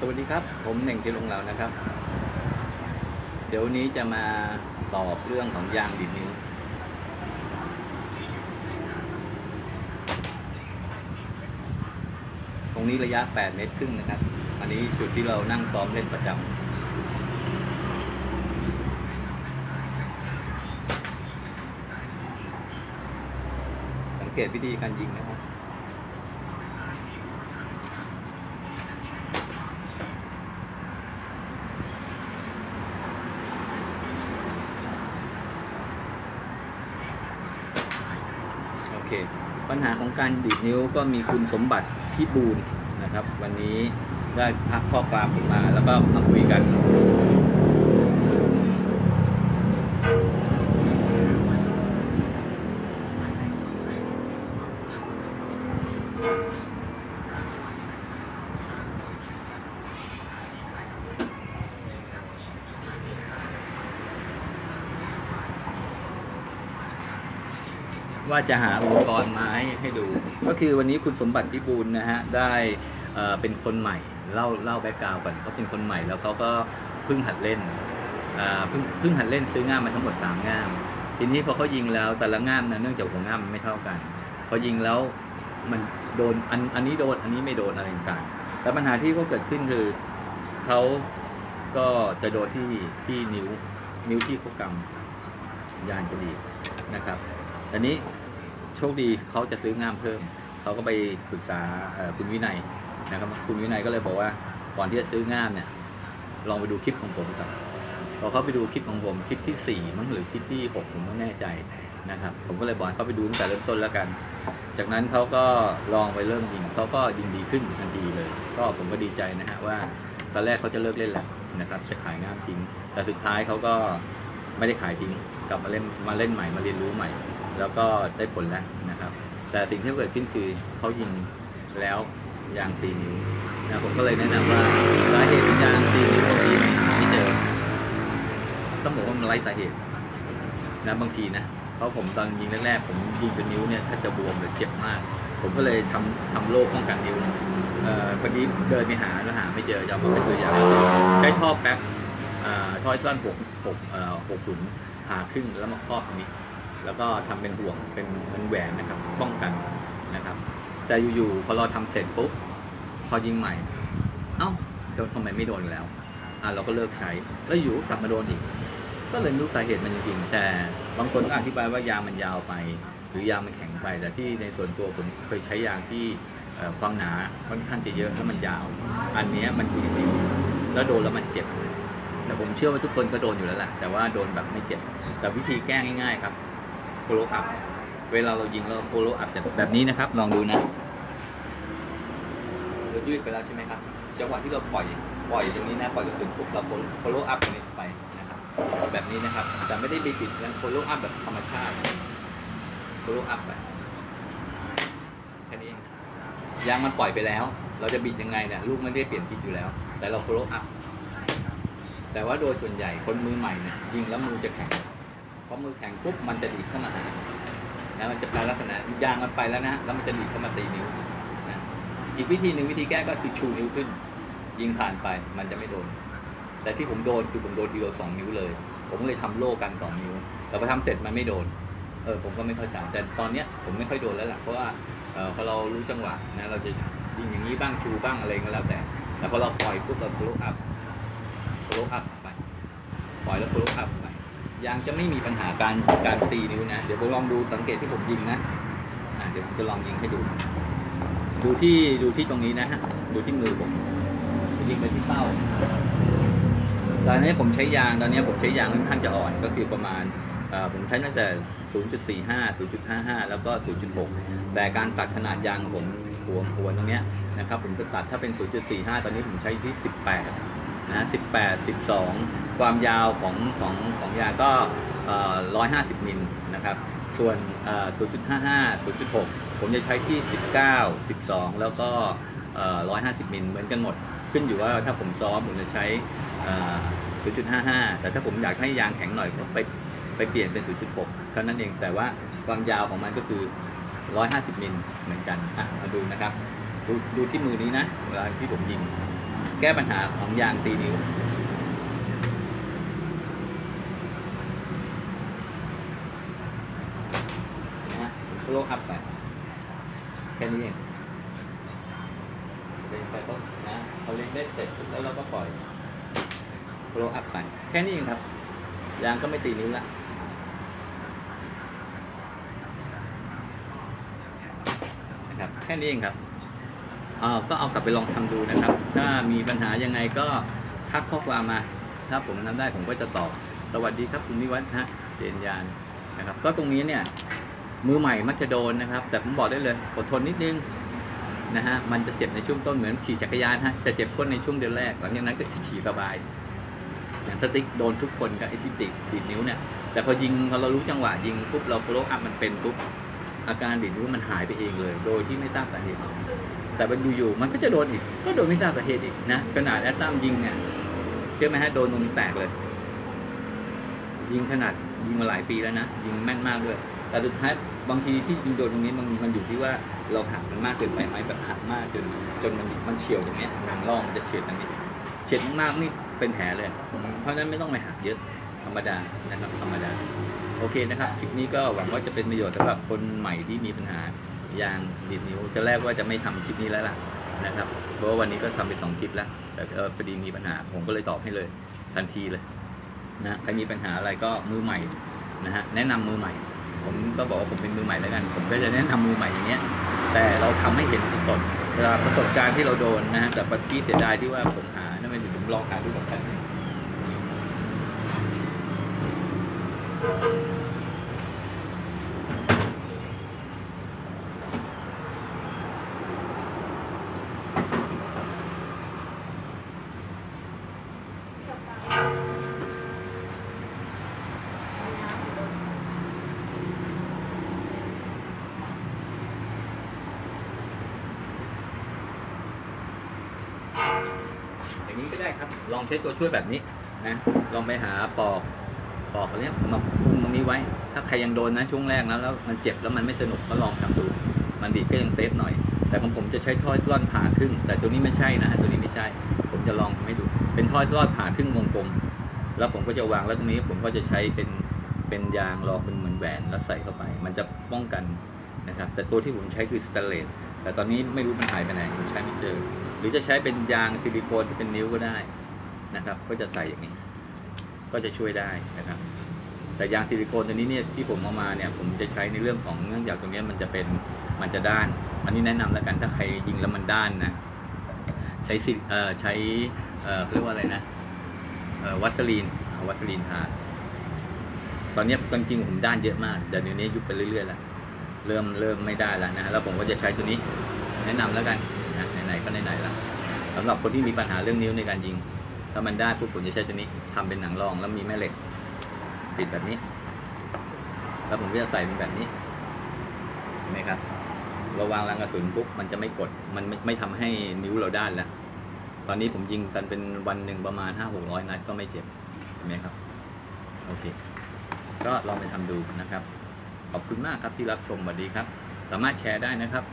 สวัสดีครับ ผมเน่งที่ลงแล้วนะครับ เดี๋ยววันนี้จะมาตอบเรื่องของยางดีดนิ้ว ตรงนี้ระยะ 8 เมตรครึ่งนะครับ อันนี้จุดที่เรานั่งซ้อมเล่นประจำสังเกตวิธีการยิงนะครับ เค ปัญหาของการดีดนิ้วก็มีคุณสมบัติพิบูลนะครับ วันนี้ได้พักข้อความผมมาแล้วก็มาคุยกัน ว่าจะหาอุปกรณ์มาให้ให้ดู ก็คือวันนี้คุณสมบัติพิบูลนะฮะได้เอ่อเป็นคนใหม่เล่าเล่าแบ็กกราวก่อนเขาเป็นคนใหม่แล้วเขาก็เพิ่งหัดเล่นเพิ่งเพิ่งหัดเล่นซื้อง่ามมาทั้งหมดสามง่าม ทีนี้พอเขายิงแล้วแต่ละง่ามนะเนื่องจากหัวง่ามมันไม่เท่ากันพอยิงแล้วมันโดนอันอันนี้โดนอันนี้ไม่โดนอะไรต่างๆแต่ปัญหาที่ก็เกิดขึ้นคือเขาก็จะโดนที่ที่นิ้วนิ้วที่เขากำยานจะดีนะครับ ตอนนี้โชคดีเขาจะซื้องามเพิ่ม เขาก็ไปปรึกษาคุณวินัยนะครับ คุณวินัยก็เลยบอกว่าก่อนที่จะซื้องามเนี่ย ลองไปดูคลิปของผมครับพอเขาไปดูคลิปของผมคลิปที่สี่มั้งหรือคลิปที่หกผมไม่แน่ใจนะครับ ผมก็เลยบอกให้เขาไปดูตั้งแต่เริ่มต้นแล้วกัน จากนั้นเขาก็ลองไปเริ่มยิงเขาก็ยิงดีขึ้นทันทีเลย ก็ผมก็ดีใจนะฮะว่าตอนแรกเขาจะเลิกเล่นแหละนะครับ จะขายงามทิ้งแต่สุดท้ายเขาก็ไม่ได้ขายทิ้งกลับมาเล่นมาเล่นใหม่มาเรียนรู้ใหม่ แล้วก็ได้ผลแล้วนะครับ แต่สิ่งที่เกิดขึ้นคือเขายิงแล้วยางตีนิ้วนะผมก็เลยแนะนำว่าสาเหตุของยางตีนิ้วบางทีมันหาไม่เจอ ต้องบอกว่ามันไร้สาเหตุนะบางทีนะเพราะผมตอนยิงแรกๆผมยิงจนนิ้วเนี่ยถ้าจะบวมหรือเจ็บมาก ผมก็เลยทำทำโล่ป้องกันนิ้วเอ่อพอดีเดินไปหาแล้วหาไม่เจอจะเอามาเป็นตัวอย่างใช้ท่อแป๊บเอ่อท่อสั้นหกหกเอ่อหกขุนผ่าครึ่งแล้วมาครอบตรงนี้ แล้วก็ทำเป็นห่วงเป็นเป็นแหวนนะครับป้องกันนะครับ แต่อยู่ๆพอเราทำเสร็จปุ๊บพอยิงใหม่ เอ้าโดนทำไมไม่โดนแล้วอะเราก็เลิกใช้แล้วอยู่กลับมาโดนอีก ก็เลยรู้สาเหตุมันจริงๆแต่บางคนก็อธิบายว่ายางมันยาวไป หรือยางมันแข็งไป แต่ที่ในส่วนตัวผมเคยใช้ยางที่ความหนาค่อนข้างจะเยอะแล้วมันยาว อันนี้มันดีจริงแล้วโดนแล้วมันเจ็บแต่ผมเชื่อว่าทุกคนก็โดนอยู่แล้วแหละแต่ว่าโดนแบบไม่เจ็บ แต่วิธีแก้ง่ายๆครับ follow up เวลาเรายิงเรา follow up จะแบบนี้นะครับ ลองดูนะเรายืดไปแล้วใช่ไหมครับ จังหวะที่เราปล่อย ปล่อยตรงนี้นะ ปล่อยกระสุนปุ๊บเรา follow up ตรงนี้ไปนะครับ แบบนี้นะครับ แต่ไม่ได้ไปปิดนะ follow up แบบธรรมชาติ follow up ไปแค่นี้ยางมันปล่อยไปแล้ว เราจะบิดยังไงเนี่ยลูกไม่ได้เปลี่ยนทิศอยู่แล้ว แต่เรา follow up แต่ว่าโดยส่วนใหญ่คนมือใหม่เนี่ยยิงแล้วมือจะแข็ง พอมือแข็งปุ๊บมันจะดีดเข้ามาหานะมันจะแปลลักษณะยางมันไปแล้วนะแล้วมันจะดีดเข้ามาตีนิ้วนะอีกวิธีหนึ่งวิธีแก้ก็คือชูนิ้วขึ้น ยิงผ่านไปมันจะไม่โดน แต่ที่ผมโดนคือผมโดนทีเดียวสองนิ้วเลย ผมเลยทำโล่กันสองนิ้ว แต่พอทำเสร็จมันไม่โดนเออผมก็ไม่เข้าใจแต่ตอนเนี้ยผมไม่ค่อยโดนแล้วล่ะเพราะว่าเออพอเรารู้จังหวะนะเราจะยิงอย่างนี้บ้างชูบ้างอะไรก็แล้วแต่ แต่พอเราปล่อยปุ๊บเรา follow up follow up ไปปล่อยแล้ว follow up ไป ยางจะไม่มีปัญหาการการตีนิ้วนะ เดี๋ยวผมลองดูสังเกตที่ผมยิงนะอะเดี๋ยวผมจะลองยิงให้ดู ดูที่ดูที่ตรงนี้นะฮะ ดูที่มือผมยิงไปที่เป้า ตอนนี้ผมใช้ยาง ตอนนี้ผมใช้ยางค่อนข้างจะอ่อน ก็คือประมาณผมใช้ตั้งแต่ 0.45 0.55 แล้วก็ 0.6 แต่การตัดขนาดยางของผมหัวหัวตรงเนี้ยนะครับ ผมจะตัดถ้าเป็น 0.45 ตอนนี้ผมใช้ที่ 18 นะ18 12ความยาวของของของยาก็เอ่อ150มิลนะครับ ส่วน0.55 0.6ผมจะใช้ที่19 12แล้วก็เอ่อ150มิลเหมือนกันหมด ขึ้นอยู่ว่าถ้าผมซ้อมผมจะใช้0.55แต่ถ้าผมอยากให้ยางแข็งหน่อยผมไปไปเปลี่ยนเป็น 0.6 เท่านั้นเอง แต่ว่าความยาวของมันก็คือ 150 มิลเหมือนกัน อะ มาดูนะครับ ดูดูที่มือนี้นะ เวลาที่ผมยิง แก้ปัญหาของยางตีนิ้ว นะฮะโลอัพไป แค่นี้เองเล็งไปก็นะพอเล็งได้เสร็จแล้วเราก็ปล่อยโลอัพไป แค่นี้เองครับ ยางก็ไม่ตีนิ้วละนะครับ แค่นี้เองครับ ก็เอากลับไปลองทำดูนะครับ ถ้ามีปัญหายังไงก็ทักข้อความมา ถ้าผมทำได้ผมก็จะตอบ สวัสดีครับคุณนิวัฒน์ฮะเจนยานนะครับ ก็ตรงนี้เนี่ยมือใหม่มักจะโดนนะครับ แต่ผมบอกได้เลยอดทนนิดนึงนะฮะมันจะเจ็บในช่วงต้นเหมือนขี่จักรยานฮะจะเจ็บก้นในช่วงเดือนแรกหลังจากนั้นก็ขี่สบายอย่างสติ๊กโดนทุกคนกับไอ้ที่ติดดีดนิ้วเนี่ยแต่พอยิงพอเรารู้จังหวะยิงปุ๊บเราโฟล์อัพมันเป็นปุ๊บอาการดีดนิ้วมันหายไปเองเลย โดยที่ไม่ทราบสาเหตุ แต่มันอยู่ๆมันก็จะโดนอีก ก็โดนไม่ทราบสาเหตุอีกนะขนาดแอตตามยิงเนี่ยเชื่อไหมฮะโดนตรงนี้แตกเลย ยิงขนาดยิงมาหลายปีแล้วนะยิงแม่นมากด้วย แต่สุดท้ายบางทีที่ยิงโดนตรงนี้มันมันอยู่ที่ว่าเราหักมันมากเกินไปไหมแบบหักมากจนจนมันมันเฉียวตรงเนี้ยหางร่องมันจะเฉียดตรงนี้เฉียดมากๆนี่เป็นแผลเลย เพราะฉะนั้นไม่ต้องไปหักเยอะธรรมดานะครับธรรมดาโอเคนะครับคลิปนี้ก็หวังว่าจะเป็นประโยชน์สำหรับคนใหม่ที่มีปัญหา ยางดีดนิ้วจะแรกว่าจะไม่ทำคลิปนี้แล้วล่ะนะครับ เพราะว่าวันนี้ก็ทำไปสองคลิปแล้ว แต่พอดีมีปัญหาผมก็เลยตอบให้เลย ทันทีเลยนะใครมีปัญหาอะไรก็มือใหม่นะฮะแนะนำมือใหม่ ผมก็บอกว่าผมเป็นมือใหม่แล้วกัน ผมก็จะแนะนำมือใหม่อย่างเงี้ย แต่เราทำให้เห็นสดเวลาประสบการณ์ที่เราโดนนะฮะแต่ปัจกี้เสียดายที่ว่าผมหานั่นเป็นผมลองหาดูกับท่านอย่างนี้ ลองใช้ตัวช่วยแบบนี้นะลองไปหาปอกปอกอะไรเนี้ยมาพุ่งตรงนี้ไว้ ถ้าใครยังโดนนะช่วงแรกนะแล้วมันเจ็บแล้วมันไม่สนุกก็ลองทำดู มันดีก็ยังเซฟหน่อย แต่ของผมจะใช้ท่อร่อนผ่าครึ่ง แต่ตัวนี้ไม่ใช่นะตัวนี้ไม่ใช่ ผมจะลองทำให้ดู เป็นท่อร่อนผ่าครึ่งวงกลม แล้วผมก็จะวางแล้วตรงนี้ผมก็จะใช้เป็นเป็นยางรองเป็นเหมือนแหวนแล้วใส่เข้าไป มันจะป้องกันนะครับ แต่ตัวที่ผมใช้คือสแตนเลสแต่ตอนนี้ไม่รู้มันหายไปไหนผมใช้ไม่เจอ หรือจะใช้เป็นยางซิลิโคนที่เป็นนิ้วก็ได้ นะครับ ก็จะใส่อย่างนี้ ก็จะช่วยได้นะครับ แต่ยางซิลิโคนตัวนี้เนี่ยที่ผมเอามาเนี่ยผมจะใช้ในเรื่องของเนื่องจากตรงนี้มันจะเป็นมันจะด้าน อันนี้แนะนำแล้วกันถ้าใครยิงแล้วมันด้านนะใช้ซิเอ่อใช้เอ่อเรียกว่าอะไรนะเอ่อวัสลีนเอาวัสลีนทาตอนนี้จริงๆผมด้านเยอะมากแต่เดี๋ยวนี้ยุบไปเรื่อยๆแล้วเริ่มเริ่มไม่ได้แล้วนะแล้วผมก็จะใช้ตัวนี้ แนะนำแล้วกันนะไหนๆก็ไหนๆแล้วสำหรับคนที่มีปัญหาเรื่องนิ้วในการยิง ถ้ามันได้ปุ๊บผมจะใช้ตัวนี้ทำเป็นหนังรองแล้วมีแม่เหล็ก ปิดแบบนี้ แล้วผมก็จะใส่เป็นแบบนี้เห็นไหมครับเราวางรังกระสุนปุ๊บมันจะไม่กด มันไม่ไม่ทำให้นิ้วเราด้านแล้ว ตอนนี้ผมยิงกันเป็นวันหนึ่งประมาณห้าหกร้อยนัดก็ไม่เจ็บเห็นไหมครับ โอเค ก็ลองไปทำดูนะครับ ขอบคุณมากครับที่รับชมสวัสดีครับ สามารถแชร์ได้นะครับ